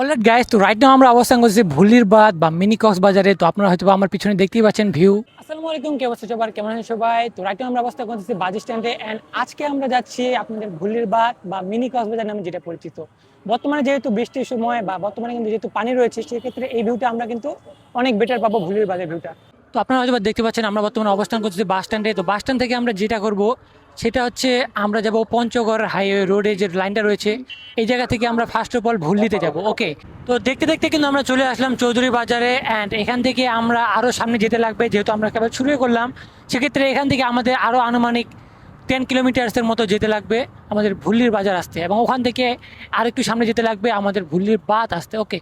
অলরেড guys তো right now আমরা অবস্থান করছি ভুলির বাদ বা মিনি কক্সবাজারে তো আপনারা হয়তো আমার পিছনে দেখতেই পাচ্ছেন ভিউ আসসালামু আলাইকুম, কে অবস্থা সবার? কেমন আছেন সবাই? তো রাইট নাও আমরা অবস্থান করতেছি বাজি স্ট্যান্ডে অ্যান্ড আজকে আমরা যাচ্ছি আপনাদের ভুলির বাদ বা মিনি কক্সবাজার নামে যেটা পরিচিত। বর্তমানে যেহেতু বৃষ্টির সময় বা বর্তমানে কিন্তু যেহেতু পানি রয়েছে, সেক্ষেত্রে এই ভিউটা আমরা কিন্তু অনেক বেটার পাবো ভুলির বাজার ভিউটা তো আপনারা হয়তো দেখতে পাচ্ছেন, আমরা বর্তমানে অবস্থান করতেছি বাস স্ট্যান্ডে। তো বাস স্ট্যান্ড থেকে আমরা যেটা করব, সেটা হচ্ছে আমরা যাব পঞ্চগড় হাইওয়ে রোডে যে লাইনটা রয়েছে, এই জায়গা থেকে আমরা ফার্স্ট অফ অল ভুল্লিতে যাব ওকে তো দেখতে দেখতে কিন্তু আমরা চলে আসলাম চৌধুরী বাজারে অ্যান্ড এখান থেকে আমরা আরও সামনে যেতে লাগবে, যেহেতু আমরা কেবল শুরুই করলাম। সেক্ষেত্রে এখান থেকে আমাদের আরও আনুমানিক টেন কিলোমিটার্সের মতো যেতে লাগবে আমাদের ভুল্লির বাজার আসতে এবং ওখান থেকে আরেকটু সামনে যেতে লাগবে আমাদের ভুল্লির বাদ আসতে ওকে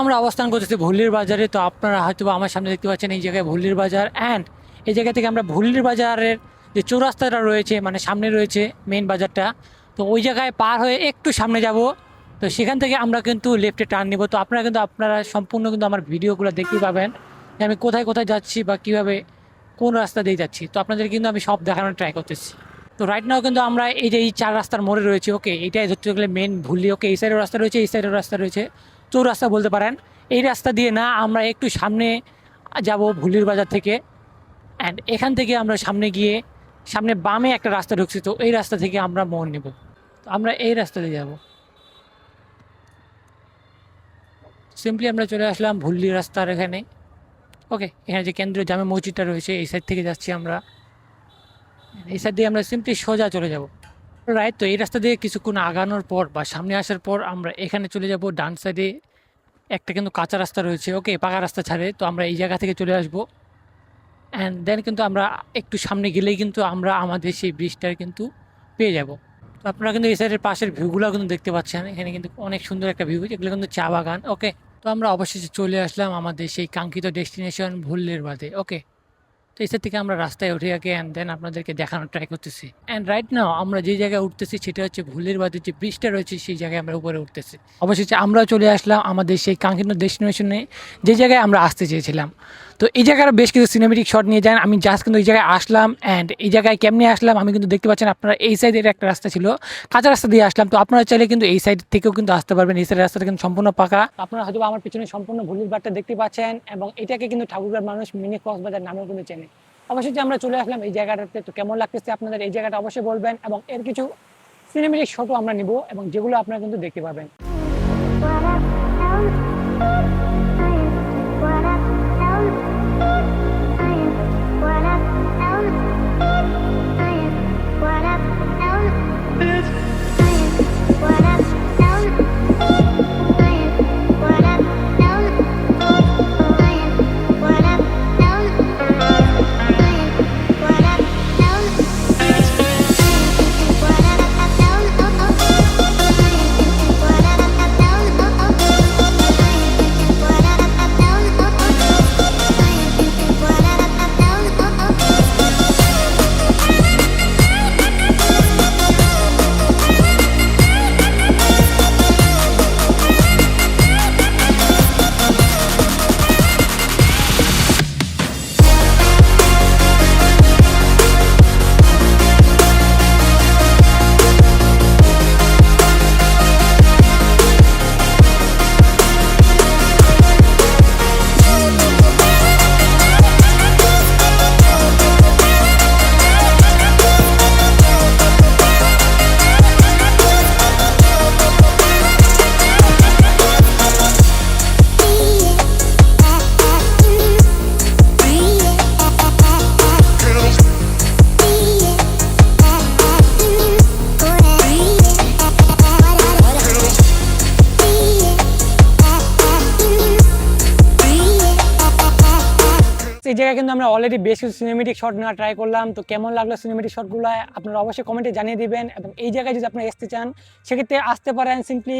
আমরা অবস্থান করতেছি ভুল্লির বাজারে, তো আপনারা হয়তো আমার সামনে দেখতে পাচ্ছেন এই জায়গায় ভুল্লির বাজার অ্যান্ড এই জায়গা থেকে আমরা ভুল্লির বাজারের যে চৌরাস্তাটা রয়েছে মানে সামনে রয়েছে মেন বাজারটা, তো ওই জায়গায় পার হয়ে একটু সামনে যাব। তো সেখান থেকে আমরা কিন্তু লেফটে টার্ন নিব। তো আপনারা কিন্তু, আপনারা সম্পূর্ণ কিন্তু আমার ভিডিওগুলো দেখতেই পাবেন যে আমি কোথায় কোথায় যাচ্ছি বা কীভাবে কোন রাস্তা দিয়ে যাচ্ছি। তো আপনাদের কিন্তু আমি সব দেখানোর ট্রাই করতেছি। তো রাইট নাও কিন্তু আমরা এই যে এই চার রাস্তার মোড়ে রয়েছে ওকে এটাই ধরতে গেলে মেন ভুললি ওকে এই সাইডের রাস্তা রয়েছে, এই সাইডের রাস্তা রয়েছে। চৌরাস্তা বলতে পারেন। এই রাস্তা দিয়ে না আমরা একটু সামনে যাব ভুলির বাজার থেকে। অ্যান্ড এখান থেকে আমরা সামনে গিয়ে সামনে বামে একটা রাস্তা ঢুকছি, তো এই রাস্তা থেকে আমরা মোড় নেব। তো আমরা এই রাস্তা দিয়ে যাব। সিম্পলি আমরা চলে আসলাম ভুল্লি রাস্তার এখানে। ওকে এখানে যে কেন্দ্রীয় জামে মসজিদটা রয়েছে, এই সাইড থেকে যাচ্ছি আমরা। এই সাইড দিয়ে আমরা সিম্পলি সোজা চলে যাব। রাইট, তো এই রাস্তা দিয়ে কিছুক্ষণ আগানোর পর বা সামনে আসার পর আমরা এখানে চলে যাব ডান সাইডে। একটা কিন্তু কাঁচা রাস্তা রয়েছে, ওকে, পাকা রাস্তা ছাড়ে। তো আমরা এই জায়গা থেকে চলে আসব। অ্যান্ড দেন কিন্তু আমরা একটু সামনে গেলেই কিন্তু আমরা আমাদের সেই ব্রিজটার কিন্তু পেয়ে যাব। তো আপনারা কিন্তু এই সাইডের পাশের ভিউগুলো কিন্তু দেখতে পাচ্ছেন। এখানে কিন্তু অনেক সুন্দর একটা ভিউ এগুলো কিন্তু চা বাগান, ওকে। তো আমরা অবশেষে চলে আসলাম আমাদের সেই কাঙ্ক্ষিত ডেস্টিনেশন ভুল্লের বাদে, ওকে। তো এসে থেকে আমরা রাস্তায় উঠে আগে অ্যান্ড দেন আপনাদেরকে দেখানোর ট্রাই করতেছি। অ্যান্ড রাইট নাও আমরা যে জায়গায় উঠতেছি, সেটা হচ্ছে ভুলের বাদে যে ব্রিজটা রয়েছে, সেই জায়গায় আমরা উপরে উঠতেছি। অবশেষে আমরা চলে আসলাম আমাদের সেই কাঙ্ক্ষিত ডেস্টিনেশনে যে জায়গায় আমরা আসতে চেয়েছিলাম। তো এই জায়গার বেশ কিছু সিনেমেটিক শট নিয়ে যান। আমি জাস্ট কিন্তু এই জায়গায় আসলাম অ্যান্ড এই জায়গায় কেমনি আসলাম আমি কিন্তু দেখতে পাচ্ছেন আপনারা এই সাইডের একটা রাস্তা ছিল, কাঁচা রাস্তা দিয়ে আসলাম। তো আপনারা চাইলে কিন্তু এই সাইড থেকেও কিন্তু আসতে পারবেন। এই সাইডের রাস্তাটা কিন্তু সম্পূর্ণ পাকা। আপনারা হয়তো আমার পিছনে সম্পূর্ণ ভুলির বারটা দেখতে পাচ্ছেন এবং এটাকে কিন্তু ঠাকুরগার মানুষ মিনি কক্সবাজার নামেও কিন্তু চেনে। অবশ্যই যে আমরা চলে আসলাম এই জায়গাটাতে, তো কেমন লাগতেছে আপনাদের এই জায়গাটা অবশ্যই বলবেন এবং এর কিছু সিনেমেটিক শটও আমরা নিব এবং যেগুলো আপনারা কিন্তু দেখতে পাবেন। এই জায়গায় কিন্তু আমরা অলরেডি বেশ কিছু সিনেমেটিক শট নেওয়া ট্রাই করলাম। তো কেমন লাগল সিনেমেটিক শটগুলো আপনারা অবশ্যই কমেন্টে জানিয়ে দিবেন। এবং এই জায়গায় যদি আপনারা আসতে চান, সেক্ষেত্রে আসতে পারেন সিম্পলি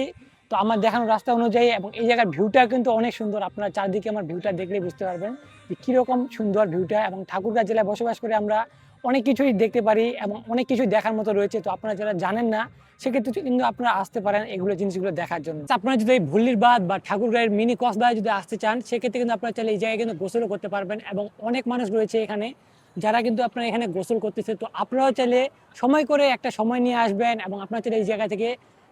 তো আমার দেখানোর রাস্তা অনুযায়ী এবং এই জায়গার ভিউটা কিন্তু অনেক সুন্দর। আপনারা চারদিকে আমার ভিউটা দেখলে বুঝতে পারবেন যে কীরকম সুন্দর ভিউটা এবং ঠাকুরগাঁ জেলায় বসবাস করে আমরা অনেক কিছুই দেখতে পারি এবং অনেক কিছুই দেখার মতো রয়েছে। তো আপনারা যারা জানেন না, সেক্ষেত্রে কিন্তু আপনারা আসতে পারেন এগুলো জিনিসগুলো দেখার জন্য। আপনারা যদি এই ভুল্লির বাদ বা ঠাকুরগাঁয়ের মিনি কসবায় যদি আসতে চান, সেক্ষেত্রে কিন্তু আপনারা চাইলে এই জায়গায় কিন্তু গোসলও করতে পারবেন এবং অনেক মানুষ রয়েছে এখানে যারা কিন্তু আপনারা এখানে গোসল করতেছে। তো আপনারাও চাইলে সময় করে একটা সময় নিয়ে আসবেন এবং আপনারা চাইলে এই জায়গা থেকে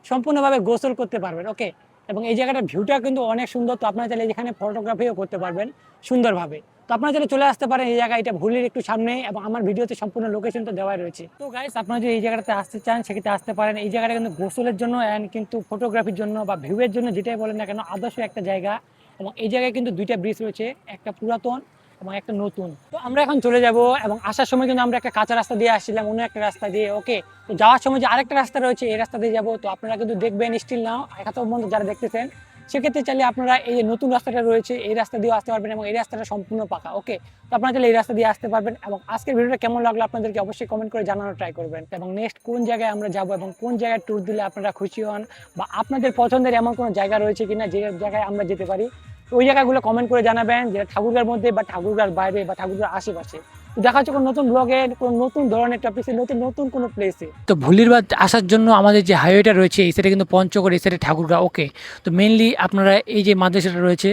সম্পূর্ণভাবে গোসল করতে পারবেন। ওকে এবং এই জায়গাটার ভিউটা কিন্তু অনেক সুন্দর। তো আপনারা চাইলে এখানে ফটোগ্রাফিও করতে পারবেন সুন্দরভাবে। তো আপনারা চাইলে চলে আসতে পারেন এই জায়গায়, এটা ভুলের একটু সামনে এবং আমার ভিডিওতে সম্পূর্ণ লোকেশনটা দেওয়া রয়েছে। তো গাইস আপনারা যদি এই জায়গাটাতে আসতে চান, সেক্ষেত্রে আসতে পারেন। এই জায়গাটা কিন্তু গোসলের জন্য অ্যান্ড কিন্তু ফটোগ্রাফির জন্য বা ভিউয়ের জন্য যেটাই বলেন না কেন, আদর্শ একটা জায়গা। এবং এই জায়গায় কিন্তু দুইটা ব্রিজ রয়েছে, একটা পুরাতন এবং একটা নতুন। তো আমরা এখন চলে যাব এবং আসার সময় কিন্তু আমরা একটা কাঁচা রাস্তা দিয়ে আসছিলাম, অন্য একটা রাস্তা দিয়ে ওকে তো যাওয়ার সময় যে আরেকটা রাস্তা রয়েছে, এই রাস্তা দিয়ে যাব। তো আপনারা কিন্তু দেখবেন স্টিল নাও এত পর্যন্ত যারা দেখতেছেন, সেক্ষেত্রে চাইলে আপনারা এই যে নতুন রাস্তাটা রয়েছে, এই রাস্তা দিয়েও আসতে পারবেন এবং এই রাস্তাটা সম্পূর্ণ পাকা ওকে তো আপনারা চাইলে এই রাস্তা দিয়ে আসতে পারবেন এবং আজকের ভিডিওটা কেমন লাগল আপনাদেরকে অবশ্যই কমেন্ট করে জানানোর ট্রাই করবেন। এবং নেক্সট কোন জায়গায় আমরা যাব এবং কোন জায়গায় ট্যুর দিলে আপনারা খুশি হন বা আপনাদের পছন্দের এমন কোনো জায়গা রয়েছে কিনা যে জায়গায় আমরা যেতে পারি তো ওই জায়গাগুলো কমেন্ট করে জানাবেন যে ঠাকুরগার মধ্যে বা ঠাকুরগার বাইরে বা ঠাকুরগার আশেপাশে। দেখা হচ্ছে কোনো নতুন ব্লগে কোনো নতুন ধরনের টপিক্সে নতুন নতুন কোনো প্লেসে তো ভুলির বাদ আসার জন্য আমাদের যে হাইওয়েটা রয়েছে, এই সাইডে কিন্তু পঞ্চগড়, এই সাইডে ঠাকুরগা ওকে তো মেনলি আপনারা এই যে মাদ্রাসাটা রয়েছে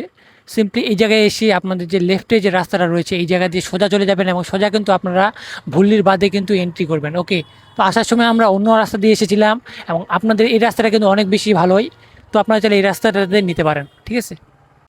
সিম্পলি এই জায়গায় এসে আপনাদের যে লেফটে যে রাস্তাটা রয়েছে, এই জায়গা দিয়ে সোজা চলে যাবেন এবং সোজা কিন্তু আপনারা ভুল্লির বাদে কিন্তু এন্ট্রি করবেন ওকে তো আসার সময় আমরা অন্য রাস্তা দিয়ে এসেছিলাম এবং আপনাদের এই রাস্তাটা কিন্তু অনেক বেশি ভালোই। তো আপনারা চাইলে এই রাস্তাটাতে নিতে পারেন, ঠিক আছে?